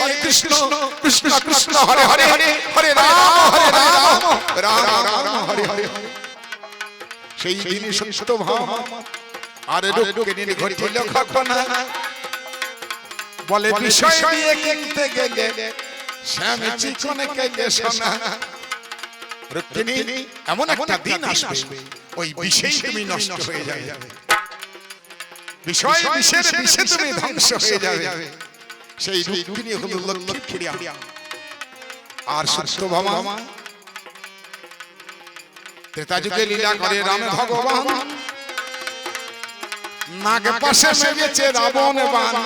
হরে কৃষ্ণ কৃষ্ণ কৃষ্ণ হরে হরে হরে হরে রাম হরে রাম রাম রাম হরে হরে সেই দিনই সত্য ভাম। আর রূপকে ঘটিল ঘটনা বলে বিষয় দিয়ে কিনতে গেলে শ্যাম চিকনে কেলে সোনা রুক্মিণী এমন একটা দিন আসবে। ওই বিষয় তুমি নষ্ট হয়ে যাবে। বিষয় বিষের বিষে তুমি ধ্বংস হয়ে যাবে। সেই রুক্মিণী হলো লক্ষ্মী প্রিয়া আর ত্রেতা যুগে লীলা করে রাম ভগবান। নাগ পাশে মেরেছে রাবণ বান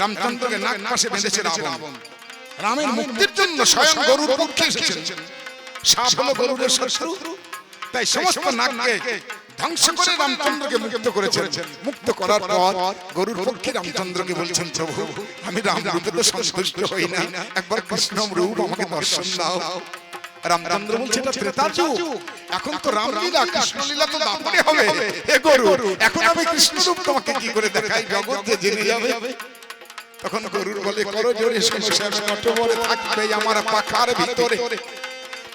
রামচন্দ্রকে নাগ পাশে বেঁধেছে রাবণ। রামের মুক্তির জন্য স্বয়ং গরুর পক্ষে এসেছেন। সাপ হলো গরুরের শত্রু। তাই সমস্ত নাগকে ধ্বংস করে রামচন্দ্রকে মুক্ত করেছেন। মুক্ত করার পর গরুর পক্ষে রামচন্দ্রকে বলছেন প্রভু আমি রাম রূপে তো সন্তুষ্ট হই না। একবার কৃষ্ণ রূপ আমাকে দর্শন দাও। রামচন্দ্র বলছে এটা যুগ এখন তো রামলীলা কৃষ্ণলীলা তো দাপরে হবে। হে গরু এখন আমি কৃষ্ণ রূপ তোমাকে কি করে দেখাই? জগৎ যে জেনে যাবে? তখন গরুর বলে করো জোরে সমস্যার নটবরে থাকবে আমার পাখার ভিতরে।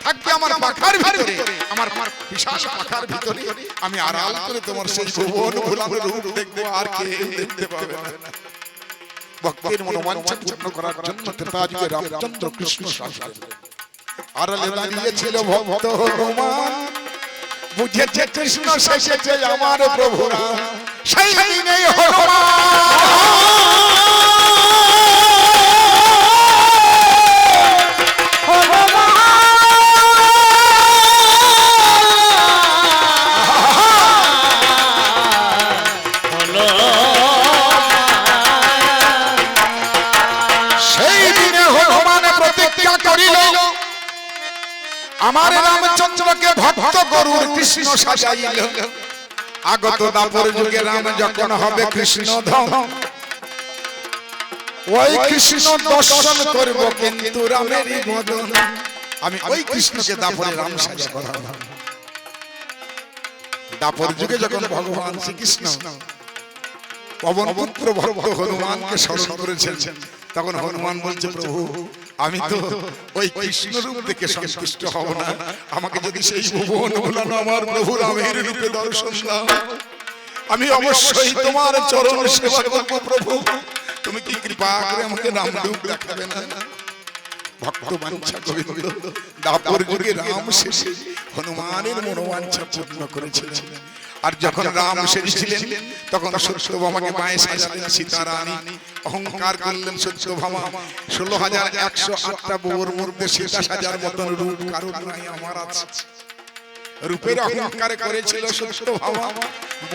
থাকবে আমার পাখার ভিতরে। আমার আমার বিশাল পাখার ভিতরে। আমি আড়াল করে তোমার সেই ভুবন ভুলানো রূপ দেখব আর কে দেখতে পাবে না। ভক্তের মনোবাঞ্ছা পূর্ণ করার জন্য ত্রেতাযুগে রামচন্দ্র কৃষ্ণ শাসন আড়ালে দাঁড়িয়েছিল ভক্ত হনুমান। বুঝেছে কৃষ্ণ শেষেছে আমার প্রভু রাম। সেই দিনে হনুমান আমার রামচন্দ্রকে ভক্ত গরুর কৃষ্ণ সাজাইল। আগত দাপর যুগে রাম যখন হবে কৃষ্ণ ধন ওই কৃষ্ণ দর্শন করব কিন্তু রামেরই বদন। আমি ওই কৃষ্ণকে দাপরে রাম সাজা করা দাপর যুগে যখন ভগবান শ্রীকৃষ্ণ পবন পুত্র ভক্ত হনুমানকে স্মরণ করেছেন। তখন হনুমান বলছে প্রভু আমি তো ওই কৃষ্ণ রূপ দেখে সন্তুষ্ট হব না। আমাকে যদি সেই ভুবন ভুলানো আমার প্রভু রামের রূপে দর্শন দাও। আমি অবশ্যই তোমার চরণ সেবা করব প্রভু। তুমি কি কৃপা করে আমাকে রাম রূপ দেখাবে না? ভক্ত বাঞ্ছা গোবিন্দ দাপর যুগে রাম শেষে হনুমানের মনোবাঞ্ছা পূর্ণ করেছিলেন আর যখন রাম সেজেছিলেন তখন সত্যভামাকে মায়ে সাজালেন সীতারানী। অহংকার করলেন সত্যভামা। ষোলো হাজার একশো আটটা বউর মধ্যে সেটা সাজার মতন রূপ কারণ নাই আমার আছে। রূপের অহংকার করেছিল সত্যভামা।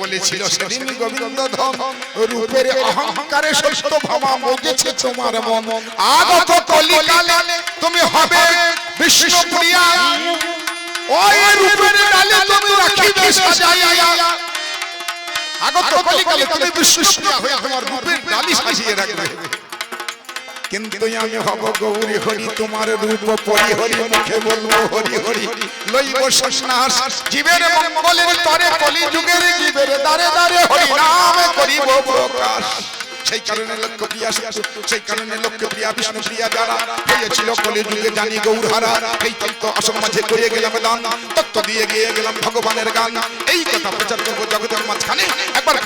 বলেছিল সেদিন গোবিন্দ ধন রূপের অহংকারে সত্যভামা বুঝেছে তোমার মন। আগত কলিকালে তুমি হবে বিষ্ণুপ্রিয়া। ওই রূপের ডালে তুমি রাখিবে সাজাইয়া। আগত কলিকালে তুমি বিষ্ণুপ্রিয়া হয়ে তোমার রূপের ডালি সাজিয়ে রাখবে। কিন্তু আমি হব গৌরী হরি তোমার রূপ পরি হরি মুখে বলব হরি হরি লইব সন্ন্যাস। জীবের মঙ্গলের তরে কলি যুগের জীবের দারে দারে হরি নাম করিব প্রকাশ। সেই কারণে লক্ষ্য প্রিয়া সেই কারণে লক্ষ্য প্রিয়া বিষ্ণু প্রিয়া যারা হয়েছিল কলি যুগে জানি গৌরহারা। এই তত্ত্ব আসন মাঝে করে গেলাম দান তত্ত্ব দিয়ে গিয়ে গেলাম ভগবানের গান। এই কথা প্রচার করব জগতের মাঝখানে। একবার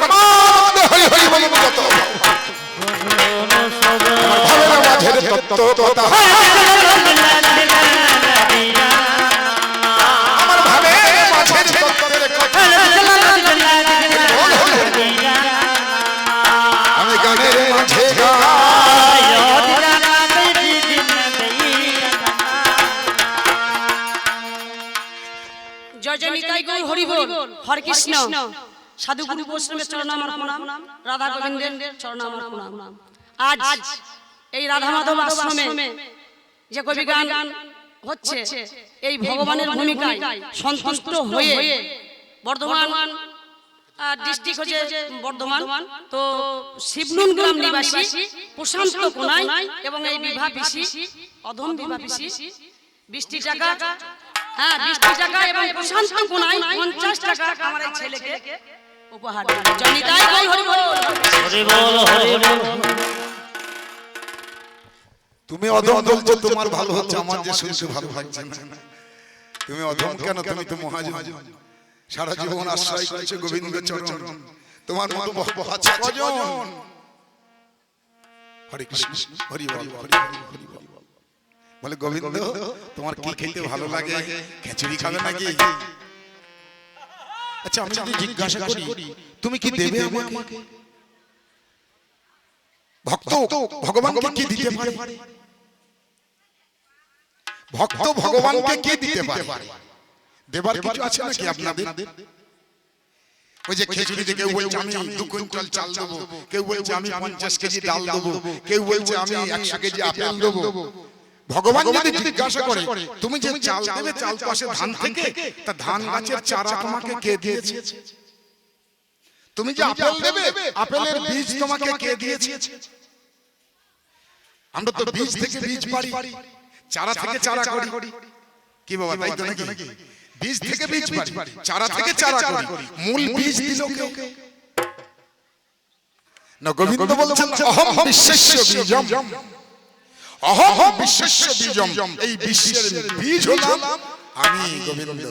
হরি হরি বলব যত ভাবের মাঝের তত্ত্ব কথা হরি কৃষ্ণ সাধু গুরু বৈষ্ণবের চরণ প্রণাম, রাধা গোবিন্দের চরণ প্রণাম। আজ এই রাধা মাধব আশ্রমে যে কবি গান হচ্ছে, এই ভগবানের ভূমিকায় সন্তুষ্ট হয়ে বর্ধমান ডিস্ট্রিক্ট হচ্ছে বর্ধমান। তো শিবনুন গ্রাম নিবাসী, প্রশান্ত কোনাই এবং এই বিভা পিসি, অধম বিভা পিসি, বৃষ্টি টাকা হ্যাঁ বৃষ্টি টাকা এবং প্রশান্ত কোনাই পঞ্চাশ টাকা আমার এই ছেলেকে উপহার দিল। জনিতাই বল হরি হরি বল হরি বল। তুমি অধম বলছো তোমার ভালো হচ্ছে আমার যে শুনতে ভালো লাগছে না। তুমি অধম কেন? তুমি তো মহাজন। সারা জীবন আশ্রয় করেছে গোবিন্দ চরণ। তোমার মতো কজন? হরে কৃষ্ণ। হরি হরি বল, হরি বল গোবিন্দ তোমার কি খেতে ভালো লাগে? খিচুড়ি খাবে নাকি? আচ্ছা আমি যদি জিজ্ঞাসা করি তুমি কি দেবে আমাকে? ভক্ত ভগবানকে কি দিতে পারে? ভক্ত ভগবানকে কি দিতে পারে? দেবার কিছু আছে নাকি আপনাদের? ওই যে খিচুড়িতে কেউ বলছে আমি দু কুইন্টাল চাল দেবো। কেউ বলছে আমি পঞ্চাশ কেজি ডাল দেবো। কেউ বলছে আমি একশো কেজি আপেল দেবো। ভগবান যদি জিজ্ঞাসা করে তুমি যে চাল দেবে চাল পাশে ধান থেকে তা ধান গাছের চারা তোমাকে কে দিয়েছে? তুমি যে আপেল দেবে আপেলের বীজ তোমাকে কে দিয়েছে? আমরা তো বীজ থেকে বীজ পারি। চারা থেকে চারা করি। কি বাবা তাই তো নাকি? বীজ থেকে বীজ পারি। চারা থেকে চারা করি। মূল বীজ দিল কে না গোবিন্দ বলছেন অহম বিশ্বস্য বীজম অহম বিশ্বস্য বীজম। এই বিশ্বের বীজ হলাম আমি গোবিন্দ।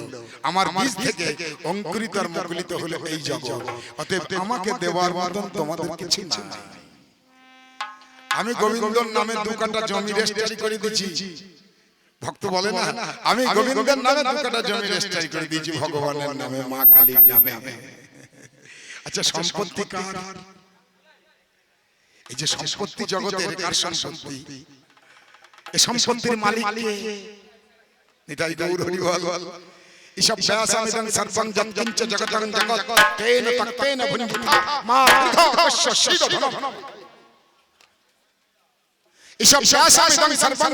আমার বীজ থেকে অঙ্কুরিত আর মুকুলিত হলো এই জগৎ। অতএব আমাকে দেওয়ার মতন তোমাদের কিছু না আমি গোবিন্দর নামে দু কাটা জমি রেজিস্ট্রি করে দিচ্ছি ভক্ত বলে না আমি গোবিন্দের নামে দু কাটা জমি রেজিস্ট্রি করে দিয়েছি ভগবানের নামে মা কালীর নামে। আচ্ছা সম্পত্তি কার? এই যে সম্পত্তি জগতের কার সম্পত্তি এই সম্পত্তির মালিক কে নিতাই গৌর হরি বল ইসব ব্যাসামিদং সর্বং যৎকিঞ্চ জগতং জগৎ তেন তক্তেন ভুঞ্জিতা মা কৃতকস্য শিরধনম। ইসব ব্যাসামিদং সর্বং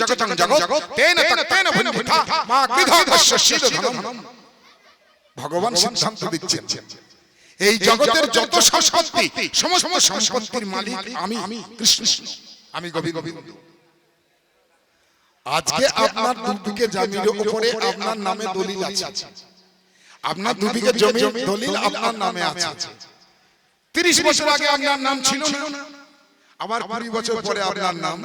জগতং জগৎ তেন তক্তেন ভুঞ্জিতা মা কৃতকস্য শিরধনম। ভগবান সিদ্ধান্ত দিচ্ছেন। এই জগতের যত সম্পত্তি সমস্ত সম্পত্তির মালিক আমি কৃষ্ণ। আমি গোবিন্দ। আজকে আপনার দুদিকে জমির উপরে আপনার নামে দলিল আছে। আপনার দুদিকে জমি দলিল আপনার নামে আছে। তিরিশ বছর আগে আপনার নাম ছিল না। আবার কুড়ি বছর পরে আপনার নাম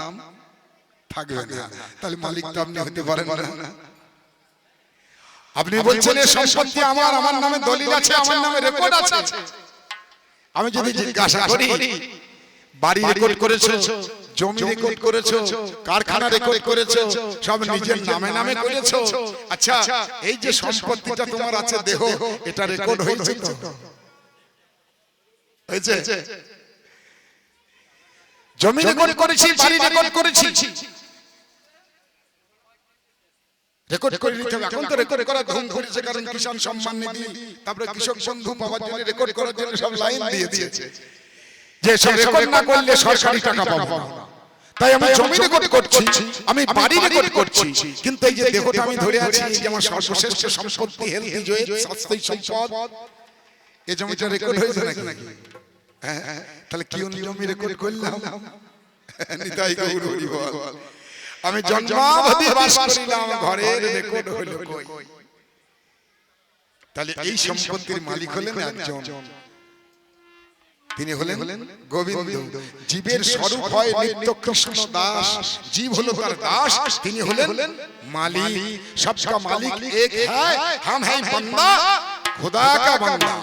থাকবে না। তাহলে মালিক তো আপনি হতে পারেন না। আপনি বলছেন সম্পত্তি আমার আমার নামে দলিল আছে আমার নামে রেকর্ড আছে। আমি যদি জিজ্ঞাসা করি বাড়ি রেকর্ড করেছ? জমি রেকর্ড করেছ কারখানা রেকর্ড করেছ সব নিজের নামে নামে করেছ। আচ্ছা এই যে সম্পত্তিটা তোমার আছে দেহ এটা রেকর্ড হয়েছে তো? হয়েছে? জমি রেকর্ড করেছি বাড়ি রেকর্ড করেছি। রেকর্ড করে নিতে হবে এখন তো রেকর্ড করা ধুম করেছে কারণ কিষাণ সম্মান নিধি তারপরে কৃষক বন্ধু পাওয়ার জন্য রেকর্ড করার জন্য সব লাইন দিয়ে দিয়েছে। যে সব রেকর্ড না করলে সরকারি টাকা পাবো না। তাই আমি জমি রেকর্ড করছি আমি বাড়ি রেকর্ড করছি। কিন্তু এই যে দেহটা আমি ধরে আছি এই যে আমার সর্বশ্রেষ্ঠ সম্পত্তি হেলদি জয় স্বাস্থ্যই সম্পদ। এই জমিটা রেকর্ড হয়েছে নাকি? হ্যাঁ হ্যাঁ, তাহলে কি জমি রেকর্ড করলাম। নিতাই গৌর হরি বল আমি জন্মাবধি বাস করিলাম ঘরের রেকর্ড হলো কই? তাহলে এই সম্পত্তির মালিক হলেন একজন। তিনি হলেন গোবিন্দ। জীবের স্বরূপ হয় নিত্য কৃষ্ণ দাস। জীব হলো তার দাস। তিনি হলেন মালিক। সবকা মালিক এক হ্যায় হাম হ্যায় বান্দা খোদা কা বান্দা।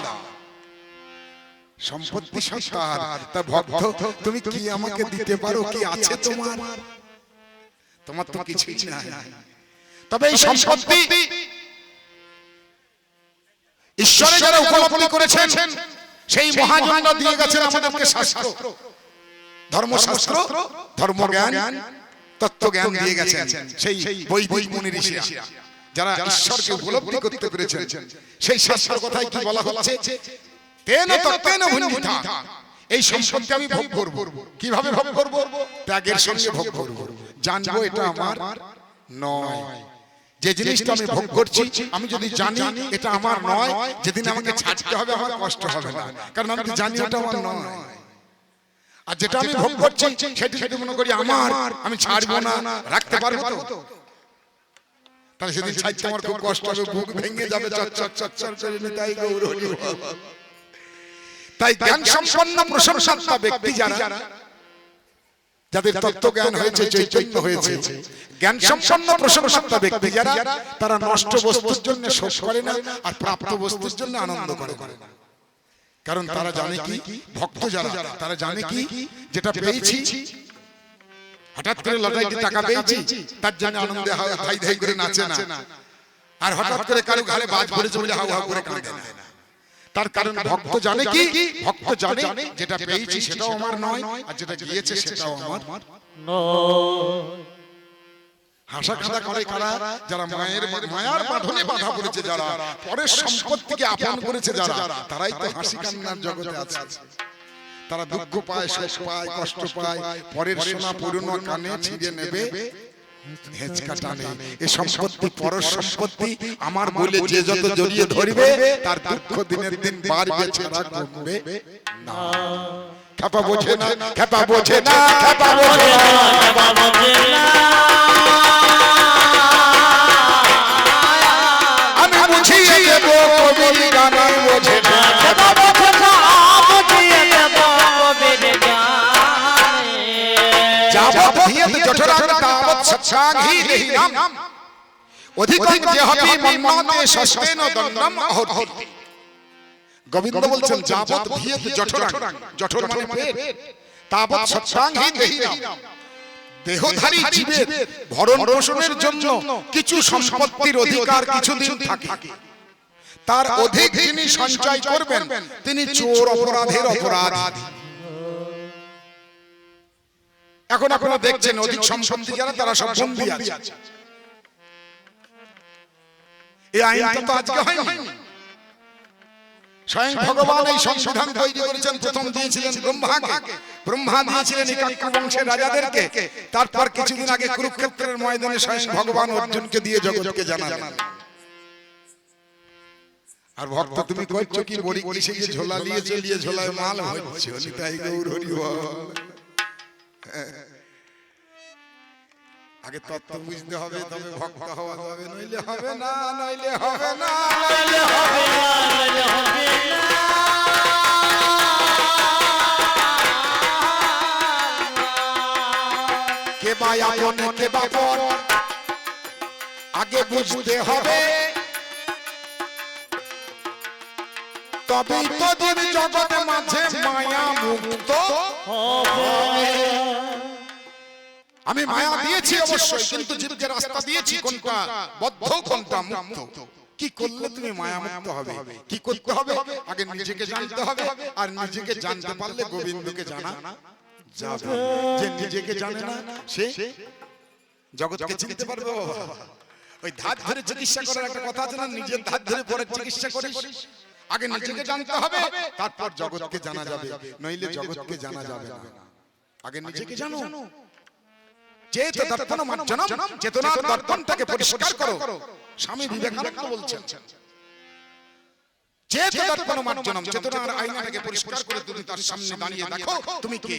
সম্পত্তি সত্তার তা ভক্ত তুমি কি আমাকে দিতে পারো? কি আছে তোমার? তোমার? তো কিছুই নাই। তবে এই সম্পত্তি ঈশ্বরে যারা উপলব্ধি করেছেন। সেই মহাজনরা দিয়ে গেছেন আমাদেরকে শাস্ত্র। ধর্মশাস্ত্র ধর্মজ্ঞান তত্ত্বজ্ঞান দিয়ে গেছেন। সেই বৈদিক মুনি ঋষিরা যারা ঈশ্বরকে উপলব্ধি করতে পেরেছেন। সেই শাস্ত্র কথাই কি বলা হচ্ছে? তেন তত্ত্বেন ভুঞ্জিতা এই সম্পত্তি আমি ভোগ করব। কীভাবে ভোগ করব? ত্যাগের সঙ্গে ভোগ করব? জানব এটা আমার নয়। যে জিনিসটা আমি ভোগ করছি আমি যদি জানি এটা আমার নয় যেদিন আমাকে ছাড়তে হবে আমার কষ্ট হবে না। কারণ আমি জানি এটা আমার নয়। আর যেটা আমি ভোগ করছি সেটি সেটি মনে করি আমার আমি ছাড়বো না রাখতে পারব তো? তাহলে সেদিন ছাড়তে আমার খুব কষ্ট হবে বুক ভেঙে যাবে চট চট করে নিতাই গৌর তাই জ্ঞান সম্পন্ন প্রশংসাত্মা ব্যক্তি যারা যাদের তত্ত্ব জ্ঞান হয়েছে চৈতন্য হয়েছে। জ্ঞান সম্পন্ন প্রশংসা ব্যক্তি যারা তারা নষ্ট বস্তুর জন্য শোক করে না আর প্রাপ্ত বস্তুর জন্য আনন্দ করে কারণ তারা জানে কি ভক্ত যারা তারা জানে কি যেটা পেয়েছি। হঠাৎ করে লটারিতে টাকা পেয়েছি তার জন্য আনন্দে হা- ধাই ধাই করে নাচে না। আর হঠাৎ করে কারও ঘরে বাজ পড়েছে বলে হাউ হাউ করে কাঁদে না। তার কারণ ভক্ত জানে কি? ভক্ত জানে যেটা পেয়েছি সেটাও আমার নয় আর যেটা গিয়েছে সেটাও আমার হাসা খাদা করে কারা? যারা মায়ের মায়ার বাঁধনে বাধা পড়েছে যারা পরের সম্পত্তিকে আপন করেছে যারা তারাই তো হাসি কান্নার জগতে আছে। তারা দুঃখ পায় শোক পায় কষ্ট পায় পরের সোনা পুরনো কানে ছিঁড়ে নেবে হেঁচকা টানে এ সম্পত্তি পর সম্পত্তি আমার বলে যে যত জড়িয়ে ধরবে তার দুঃখ দিনের দিন বাড়বে ছাড়া কমবে না। খেপা বোঝে না খেপা বোঝে না খেপা বোঝে না। আমি তাবৎ সচ্ছাঘি দেহিনাম অধিকং যেহপি মন্মতে সস্তেন দণ্ডম অহর্তি। গোবিন্দ বলছেন যাবৎ হিয়ত জঠরাং। জঠর। মানে পেট। তাবৎ সচ্ছাঘি দেহিনাম দেহধারী জীবের ভরণ পোষণের জন্য কিছু সম্পত্তির অধিকার কিছুদিন থাকে। তার অধিক যিনি সঞ্চয় করবেন তিনি চোর অপরাধের অপরাধী। এখন আপনারা দেখছেন অধিক সম্পত্তি যারা তারা সব বন্দী আছে। এই আইনটা তো আজকে হয়নি। স্বয়ং ভগবান এই সংবিধান তৈরি করেছেন প্রথম দিয়েছিলেন ব্রহ্মাকে। ব্রহ্মা দিয়েছিলেন একাক্ষ বংশের রাজাদেরকে। তারপর কিছুদিন আগে কুরুক্ষেত্রের ময়দানে স্বয়ং ভগবান অর্জুনকে দিয়ে জগৎকে জানালেন। আর ভক্ত তুমি করছ কি? বড়ি কিসে গিয়ে ঝোলা নিয়ে চলিয়ে ঝোলায় মাল হচ্ছে। নিতাই গৌর হরি বল। আগে তত্ত্ব বুঝতে হবে, তবে ভক্ত হওয়া যাবে, নইলে হবে না, নইলে হবে না, নইলে হবে কে বা আপন, কে বা পর, আগে বুঝতে হবে। তবেই তো জীব জগৎ মাঝে মায়া মুক্ত। আমি মায়া দিয়েছি অবশ্যই কিন্তু জীবকে রাস্তা দিয়েছি কোনটা? বদ্ধ কোনটা? মুক্ত? কি করলে তুমি মায়া মুক্ত হবে? কি করতে হবে? আগে নিজেকে জানতে হবে আর নিজেকে জানতে পারলে গোবিন্দকে জানা। যাবে যে নিজেকে জানে না সে জগৎকে চিনতে পারবে বাবা। ওই ধার ধরে চিকিৎসা করার একটা কথা আছে না? নিজের ধার ধরে পরে চিকিৎসা করিস। আগে নিজেকে জানতে হবে তারপর জগৎকে জানা যাবে। নইলে জগৎকে জানা যাবে না। আগে নিজেকে জানো। চেত দর্পণ মার্জনম চেতনার দর্পণটাকে পরিষ্কার করো। স্বামী বিবেকানন্দ বলছেন। চেত দর্পণ মার্জনম চেতনার আয়নাটাকে পরিষ্কার করে তুমি তার সামনে দাঁড়িয়ে দেখো তুমি কে?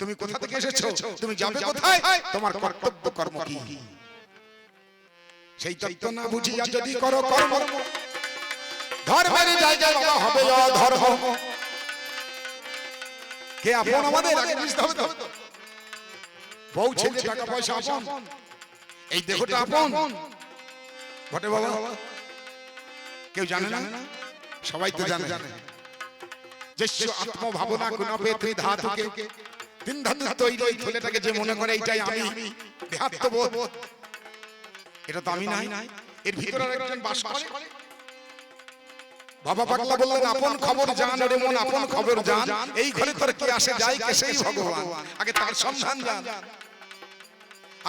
তুমি কোথা থেকে এসেছ? তুমি যাবে কোথায়? তোমার কর্তব্য কর্ম কি? সেই তত্ত্ব না বুঝিয়া যদি করো কর্ম ধর্মের জায়গায় বাবা হবে অধর্ম কে আপন আমাদের? আগে বুঝতে হবে তো। বউ ছেলে টাকা পয়সা আপন। এই দেহটা আপন। ঘটে বাবা। কেউ জানে না? সবাই তো জানে। যস্য আত্মভাবনা গুণপে তুই ধাতুকে তিন ধাতু তৈরি ওই ছেলেটাকে যে মনে করে এইটাই আমি দেহাত্মবোধ। এটা তো আমি নাই। এর ভিতরে একজন বাস করে। বাবা পাগলা বললেন আপন খবর জান রে মন আপন খবর জান। এই ঘরে তোর কি আসে যায় কে সেই ভগবান? আগে তার সন্ধান জান।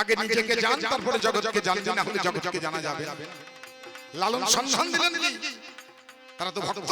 আগে নিজেকে জান তারপরে জগৎকে জানবি না হলে জগৎকে জানা যাবে। লালন সন্ধান দিলেন কি? তারা তো ভক্ত।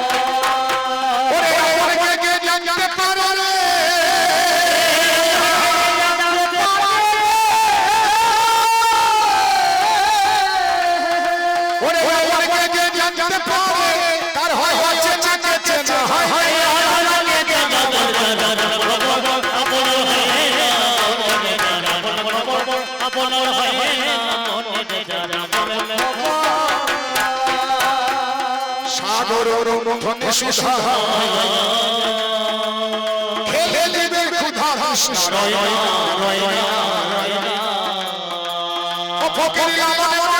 সাগর মন্থনে সুধা খেলে দেবে ক্ষুধা ফকির লালনে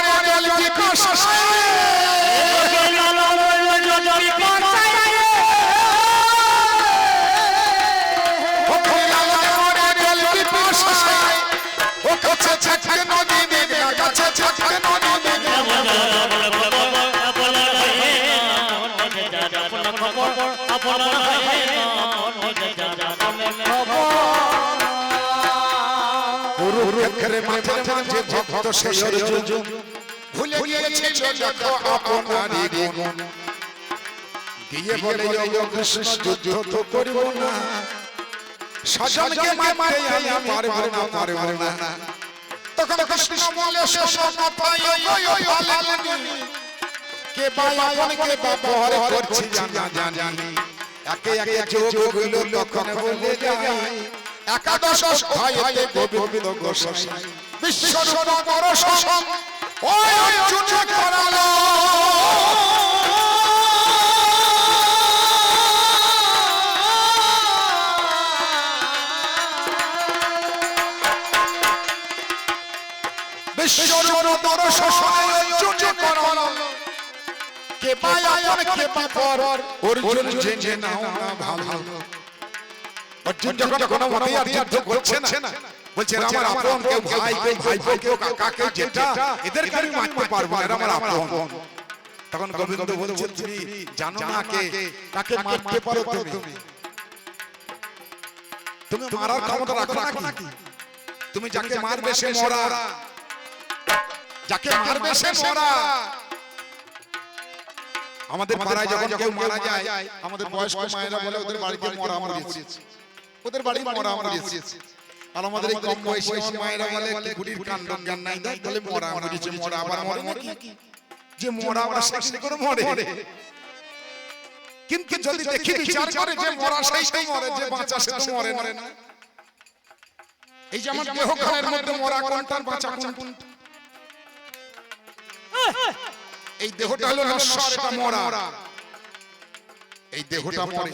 কুরুক্ষেত্রে মাঠে মাঝে ভক্ত সেই অর্জুন ভুলে গিয়েছিল দেখো আপনারই গুণ। গিয়ে বলে "ও কৃষ্ণ যুদ্ধ তো করব না। স্বজনকে মারতে আমি পারব না পারব না। তখন কৃষ্ণ বলে শোনো মাথায় ওই ওই ভালেনি কে বাই আপন কে ব্যবহার করছি জানা। জানি। একে একে যোগ হইল তখন বলে একাদশ অধ্যায়ে গোবিন্দ গোসাই বিশ্বরূপ সসম ওই চুনে করালো। বিশ্বরূপ ওই চুনে করালো। কে পায় কে পাপর অর্জুন জেনে নাও না ভালো। অর্জুন যখন কোনো মতেই আর যুদ্ধ করছে না। বলছে আমার আপন কেউ ভাই কেউ ভাই ভাই কেউ কাকা কেউ এদেরকে আমি মারতে পারব না আমার আপন। তখন গোবিন্দ বলছে তুমি জানো না কে কাকে মারতে পারো তুমি? তুমি? মারার ক্ষমতা রাখো নাকি? তুমি যাকে মারবে সে মরা। যাকে মারবে সে মরা। আমাদের পাড়ায় যখন কেউ মারা যায় আমাদের বয়স্ক মায়েরা বলে ওদের বাড়িতে মরা মরিয়েছে ওদের বাড়ি মরা আর আমাদের এই কম কাণ্ড জ্ঞান নাই দেয় তাহলে মরা মরা আবার মরে নাকি? যে মরা করে মরে। কিন্তু যদি দেখি বিচার করে যে মরা, সেই সেই মরে, যে বাঁচা, সে মরে না। এই যে আমার দেহ খানের মধ্যে মরা কোনটা আর বাঁচা কোনটা? এই দেহটা হলো নশ্বর এটা মরা। এই দেহটা মরে।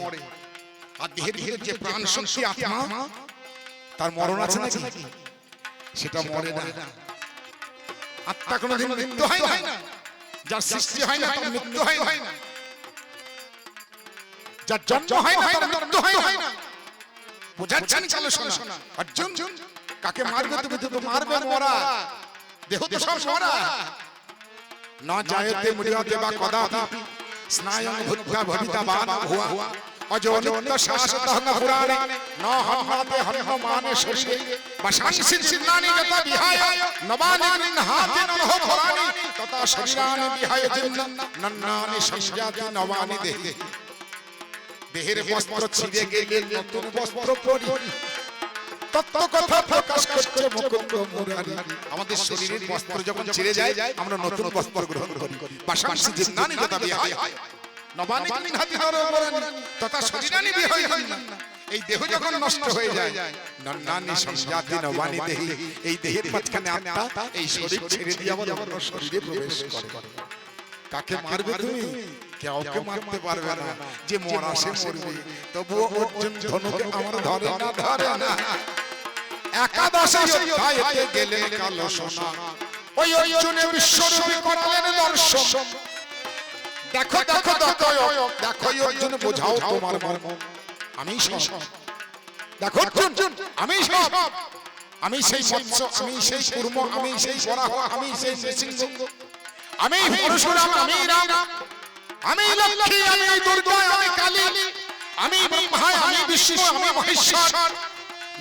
আর দেহের ভিতরে যে প্রাণ শক্তি আত্মা তার মরণ আছে নাকি? সেটা মরে না। আত্মা কোনোদিন মৃত্যু হয় না। যার সৃষ্টি হয় না তার মৃত্যু হয় না। যার জন্ম হয় না তার মৃত্যু হয় না। বোঝাচ্ছেন চলো শোনা অর্জুন কাকে মারবে তুমি তো মারবে মরা। দেহ তো সব মরা। ন জায়তে মুড়িয়তে বা কদাপি স্নায়ং ভূত্বা ভবিতাবান অজনিত্য শাশ্বতঃ পুরাণে। ন হন্মাতে হন্মানে শরীরে। বশাংসিন সিন্নানি যত বিহায়। নবানি গৃহাতি নরহ খরানি। তথা শরীরানি বিহায় জিন্ন। নন্নানি সংজাতি নবানি দেহে। দেহের বস্ত্র ছিঁড়ে গেলে নতুন বস্ত্র কথা আমাদের শরীরের বস্ত্র যখন ছিঁড়ে যায়, আমরা নতুন বস্ত্র গ্রহণ করি। জিন্নানি যথা বিহায়। নবানি তথা এই দেহ যখন নষ্ট হয়ে যায় সংজাতি নবানি দেহি এই দেহের মাঝখানে আত্মা এই শরীর ছেড়ে দিয়ে আবার অন্য শরীরে প্রবেশ করে। কাকে মারবে তুমি? কাউকে মারতে পারবে না। যে মরা সে মরবে। তবুও অর্জুন ধনুকে আমার ধরে না ধরে না। একাদশে অধ্যায়েতে গেলেন কালো সোনা। ওই অর্জুনে বিশ্বরূপী করালেন দর্শন। দেখো দেখো দেখো দেখো অর্জুন বোঝাও তোমার মর্ম আমি সব দেখো অর্জুন আমি সব আমি সেই মৎস্য আমি সেই কুর্ম আমি সেই বরাহ আমি সেই নৃসিংহ আমি পরশুরাম আমি রাম আমি লক্ষ্মী আমি দুর্গা আমি কালী আমি ব্রহ্মা আমি বিষ্ণু আমি মহেশ্বর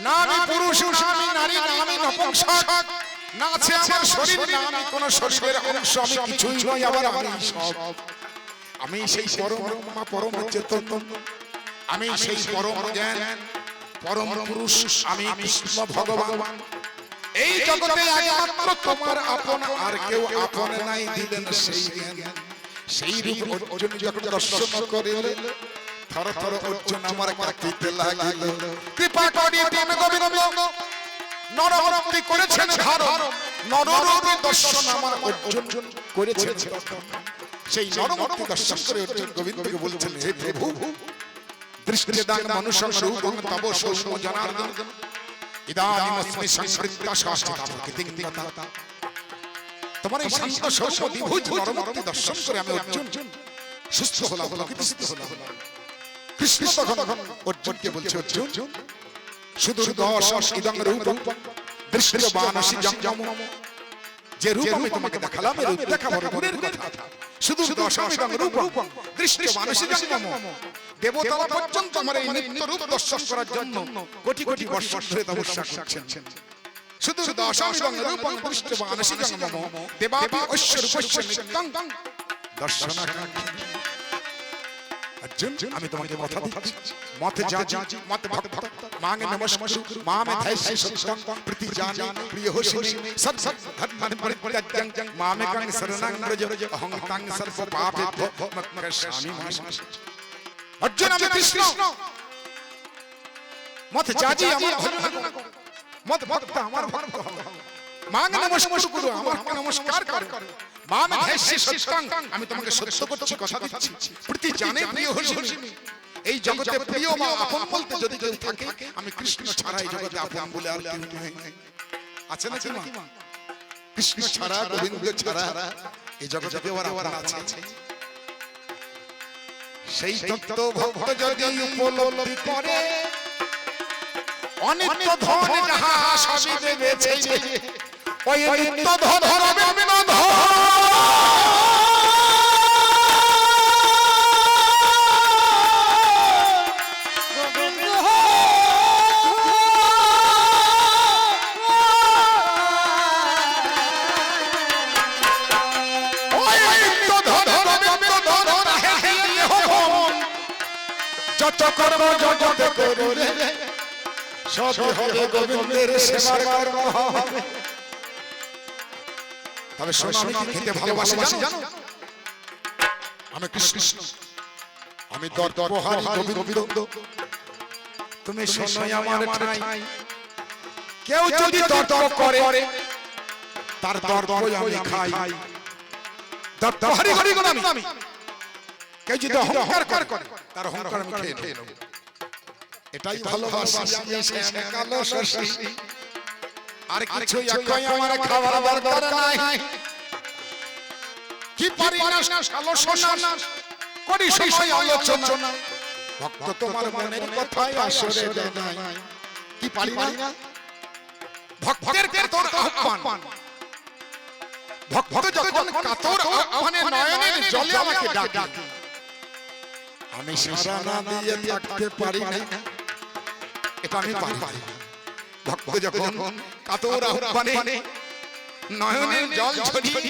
না আমি পুরুষ না আমি নারী না আমি নপুংসক না আছে আমার শরীর না আমি কোন শরীরের অংশ আমি কিছুই নই আবার আমি সব আমি সেই পরম ব্রহ্মা পরম চেতন আমি সেই পরম জ্ঞান পরম পুরুষ আমি কৃষ্ণ ভগবান। এই জগতে একমাত্র তোমার আপন আর কেউ আপন নাই দিলেন সেই জ্ঞান। সেই রূপ অর্জুন যখন দর্শন করিলে থর থর অর্জুন আমার কাঁপিতে লাগিল। কৃপা করি প্রেম গোবিন্দ। নরমুক্তি করেছেন ধারণ। নররূপে দর্শন আমার অর্জুন করেছেন। সেই নরমুক্তি দর্শন করে অর্জুন গোবিন্দকে বলছেন হে প্রভু দৃষ্টিদান মনুষ্যং রূপং তব সৌম্য জনার্দন। ইদানিমস্মি সংস্কৃতা শাস্ত্রা প্রকৃতিং দিগতা তোমার এই শান্ত সৌম্য দ্বিভুজ নরমুক্তি দর্শন করে আমি অর্জুন। সুস্থ হলাম প্রকৃতিস্থ হলাম। কৃষ্ণ তখন অর্জুনকে বলছে অর্জুন সুদূরদর্শন ইদং রূপং দৃশ্যবানসি জঙ্গম যে রূপ আমি তোমাকে দেখালাম দেখা বড় দূরের কথা সুদূরদর্শন ইদং রূপং দৃশ্যবানসি জঙ্গম দেবতারা পর্যন্ত আমার এই নিত্য রূপ দর্শন করার জন্য কোটি কোটি বর্ষ ধরে তপস্যা করছেন। শুধু ইদং রূপং দৃশ্যবানসি জঙ্গম দেবাপি ঐশ্বরূপস্য নিত্যং। দর্শনাকাঙ্ক্ষী অর্জুন আমি তোমাকে কথা দিচ্ছি মতে যা যা মতে ভক্ত মাঙ্গে নমস্কার মামে ধৈর্য সত্যং প্রতি জানি প্রিয় হোসিনি সৎ সৎ ধর্মন পরিত্যাজ্যং মামে কং শরণং ব্রজ অহং তং সর্ব পাপে মক্কর্ষামি অর্জুন আমি কৃষ্ণ মতে যা জি আমার ভজন করো মত ভক্ত আমার ভক্ত হও মাঙ্গে নমস্কার গুরু আমার নমস্কার করো মামে সত্যং। আমি তোমাকে সত্য করছি কথা দিচ্ছি প্রতি জানে প্রিয় হোসিনি এই জগতে প্রিয় আপন বলতে যদি কেউ থাকে আমি কৃষ্ণ ছাড়া এই জগতে আপন বলে আর কেউ নেই। আছে না কি মা? কৃষ্ণ ছাড়া গোবিন্দ ছাড়া। এই জগতে কেউ আর আপন আছে। সেই তত্ত্ব ভক্ত যদি উপলব্ধি করে অনিত্য ধন যাহা সবই ওই নিত্য ধন যত কর্ম যত করবে সবই হবে গোবিন্দের সেবার কর্ম হবে। তবে আমি কি খেতে ভালোবাসি জানো? আমি কৃষ্ণ। আমি দর্পহারি গোবিন্দ। তুমি শোনো আমার ঠাই। কেউ যদি দর্প করে তার দর্পই আমি খাই। হরি আমি কেউ যদি অহংকার করে তার অহংকার আমি খেয়ে নেব এটাই ভালোবাসি আমি শ্যামে কালো শশী আর কিছু একই আমার খাবার দরকার নাই। কি পারি না কালো শোনা করি সময় আলোচনা। ভক্ত তোমার মনের কথাই আসরে জানাই কি পারি না? ভক্তের কাতর আহ্বান। ভক্ত যখন কাতর আহ্বানে নয়নের জলে আমাকে ডাকে। আমি সারা না দিয়ে থাকতে পারি না। এটা আমি পারি ভক্ত যখন কাতর আহ্বানে নয়নের জল ঝরিয়ে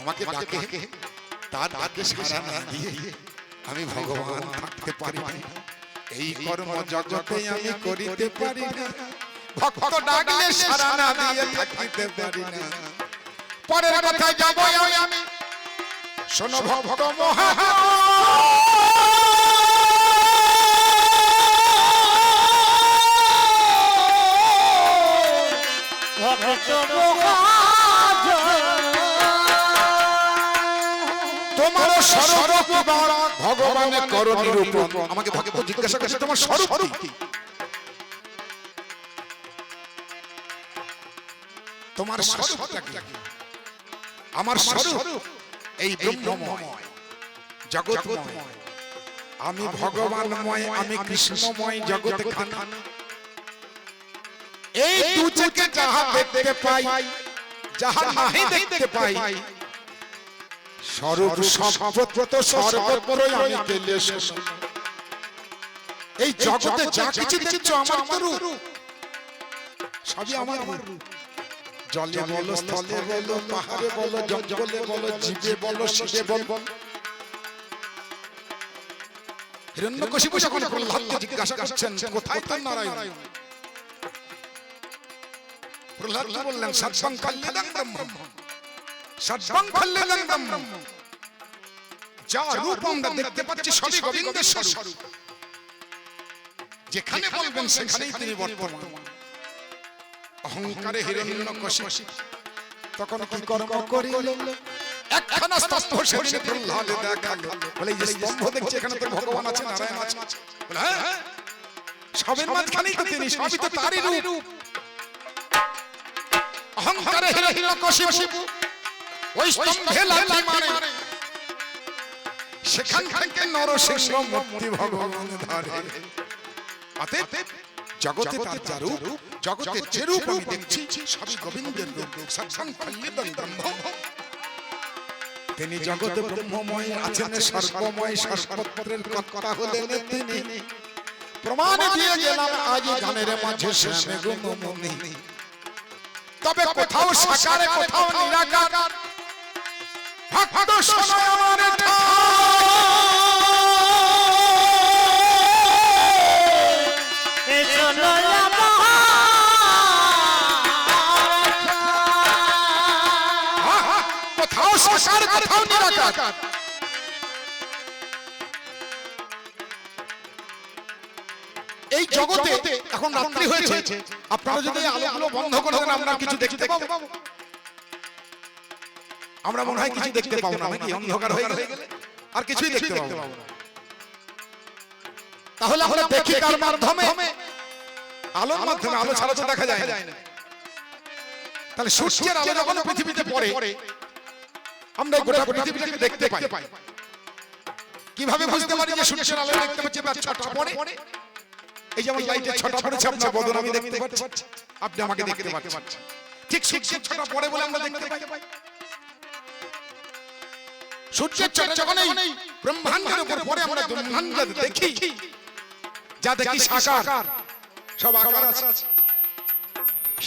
আমাকে ডাকে তার ডাকে সারা না দিয়ে আমি ভগবান থাকতে পারি না। এই কর্ম জগতে আমি করিতে পারি না। ভক্ত ডাকলে সারা না দিয়ে থাকিতে পারি না। পরের কথা যাব আমি। শোনো ভক্ত মহা তোমার স্বরূপ ভগবান করো নিরূপণ আমাকে ভক্ত জিজ্ঞাসা করছে তোমার স্বরূপ তোমার স্বরূপটা কি? আমার স্বরূপ এই ব্রহ্মময়। জগৎময়। আমি ভগবানময় আমি কৃষ্ণময় জগৎ খানা। এই দু চোখে যাহা দেখতে পাই যাহা নাহি দেখতে পাই। স্বরূপ সর্বত্র সর্বত্রই আমি পেলে এই জগতে যা কিছু দেখছ আমার রূপ। সবই আমার রূপ। জলে বলো স্থলে বলো পাহাড়ে বলো জঙ্গলে বলো জীবে বলো শিবে বলো। হিরণ্যকশিপু যখন প্রহ্লাদকে জিজ্ঞাসা করছেন কোথায় তার নারায়ণ? প্রহ্লাদ বললেন সৎসং কল্যাণং ব্রহ্ম সৎসং কল্যাণং ব্রহ্ম যা রূপ আমরা দেখতে পাচ্ছি সবই গোবিন্দের স্বরূপ যেখানে বলবেন সেখানেই তিনি বর্তমান। অহংকারে হিরণ্য কশি তখন কি কর্ম করিল? একখানা স্তম্ভ সেদিন প্রহ্লাদে দেখাল বলে এই স্তম্ভ দেখছি এখানে তো ভগবান আছে নারায়ণ আছে। বলে হ্যাঁ? সবের মাঝখানেই তো তিনি সবই তো তারই রূপ। অহংকারে হিরণ্য ওই স্তম্ভে লাথি মারে। সেখান থেকে নরসিংহ মুক্তি ভগবান ধারে। অতএব জগতে তার যা রূপ যে রূপ আমি দেখছি সবই গোবিন্দের রূপ। সৎসং খল্লিদম ব্রহ্ম তিনি জগতে ব্রহ্মময় আছেন সর্বময় সর্বত্রের কর্তা হলেন তিনি। প্রমাণ দিয়ে গেলাম আজ গানের মাঝে শ্যামে গুণমণি তবে কোথাও সাকারে কোথাও নিরাকার। ভক্ত শোনো আমার ঠাকুর। এ চলো কোথাও সাকার কোথাও নিরাকার। এই জগতে এখন রাত্রি হয়েছে। আপনারা যদি আলোগুলো বন্ধ করে দেন আমরা কিছু দেখতে পাবো। আমরা মনে হয় কিছু দেখতে পাবো না নাকি অন্ধকার হয়ে গেলে আর কিছুই দেখতে পাবো না। তাহলে আমরা দেখি কার মাধ্যমে আলোর মাধ্যমে আলো ছাড়া তো দেখা যায় না। তাহলে সূর্যের আলো যখন পৃথিবীতে পড়ে আমরা গোটা পৃথিবীটাকে দেখতে পাই। কীভাবে বুঝতে পারি যে সূর্যের আলো দেখতে পাচ্ছি তার ছটা পড়ে এই যেমন লাইটের ছটা পড়েছে আপনার বদন আমি দেখতে পাচ্ছি আপনি আমাকে দেখতে পাচ্ছেন। ঠিক সূর্যের ছটা পড়ে বলে আমরা দেখতে পাই। সূর্যের ছটা যখন এই ব্রহ্মাণ্ডের উপর পড়ে আমরা ব্রহ্মাণ্ড দেখি যা দেখি সাকার। সব আকার আছে।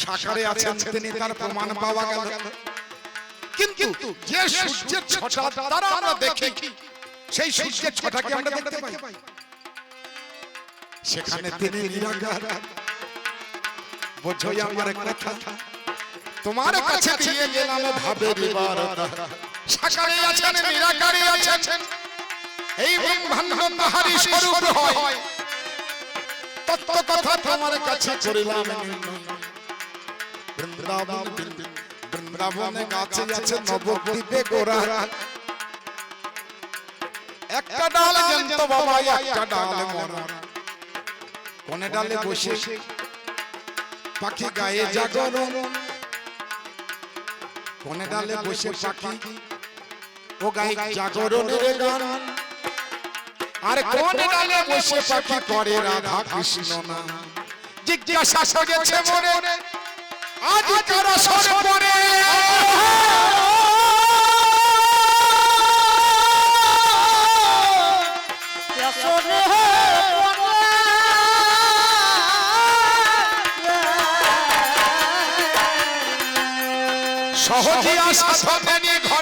সাকারে আছেন তিনি তার প্রমাণ পাওয়া গেল। কিন্তু যে সূর্যের ছটা তারা আমরা দেখি সেই সূর্যের ছটাকে আমরা দেখতে পাই। সেখানে তিনি নিরাকার। বোঝই আমার কথা। তোমার কাছে দিয়ে গেলাম ভাবে সাকারে আছেন নিরাকারে আছেন। এই ব্রহ্মাণ্ড তাহারই স্বরূপ হয়। তত্ত্ব কথা তোমার কাছে করিলাম। বৃন্দাবন বৃন্দাবনে গাছে আছে নবদ্বীপে গোরা একটা ডাল জ্যান্ত বাবা একটা ডাল মরা। কোনে ডালে বসে পাখি গায়ে জাগরণ। কোনে ডালে বসে পাখি ও গায়ে জাগরণের গান। আর কোনে ডালে বসে পাখি করে রাধা কৃষ্ণ না জিজ্ঞাসা সজেছে মনে আজ কারা সরে পড়ে? সহজে আশা সাথে নিয়ে